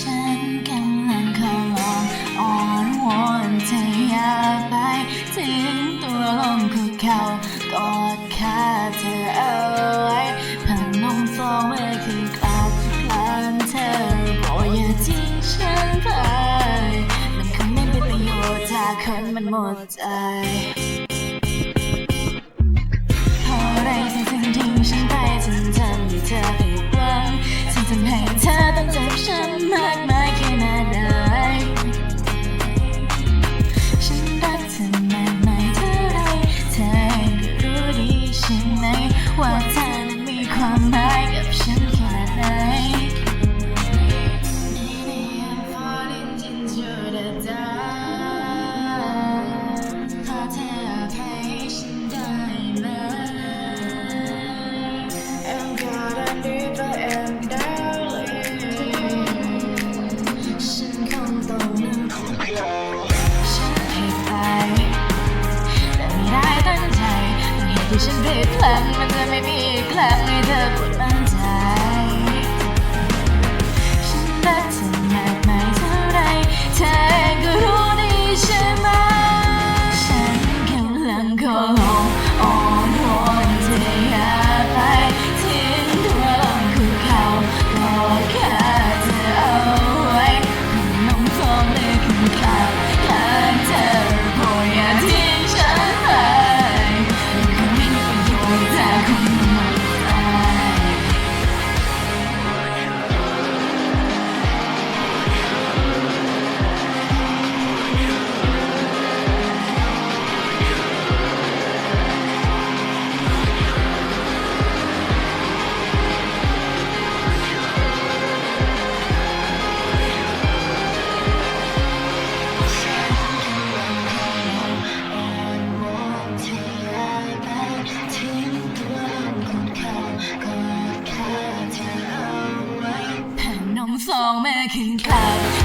ฉันกำลังขอลองอ่อนวอนเธออย่าไปถึงตัวลมคุกเข่ากอดขาเธอเอาไว้ผ่านนมซองมือคือกลับกลันเธอบอกอย่าทิ้งฉันไปมันคงไม่เป็นประโยชน์ถ้าคนมันหมดใจ ที่ฉันเรียกครั้งมันจะไม่มีอีกครั้งให้เธอปวดมั่นใจ ฉันรักเธอมากมายเท่าไรเธอเองก็รู้ดีใช่ไหม ฉันกำลังขอลงอ่อนวอนเธออย่าไปทิ้งดวงคือเขารอแค่เธอเอาไว้คุณน้องฟ้องเลยคุณกลั Como é que encaixa?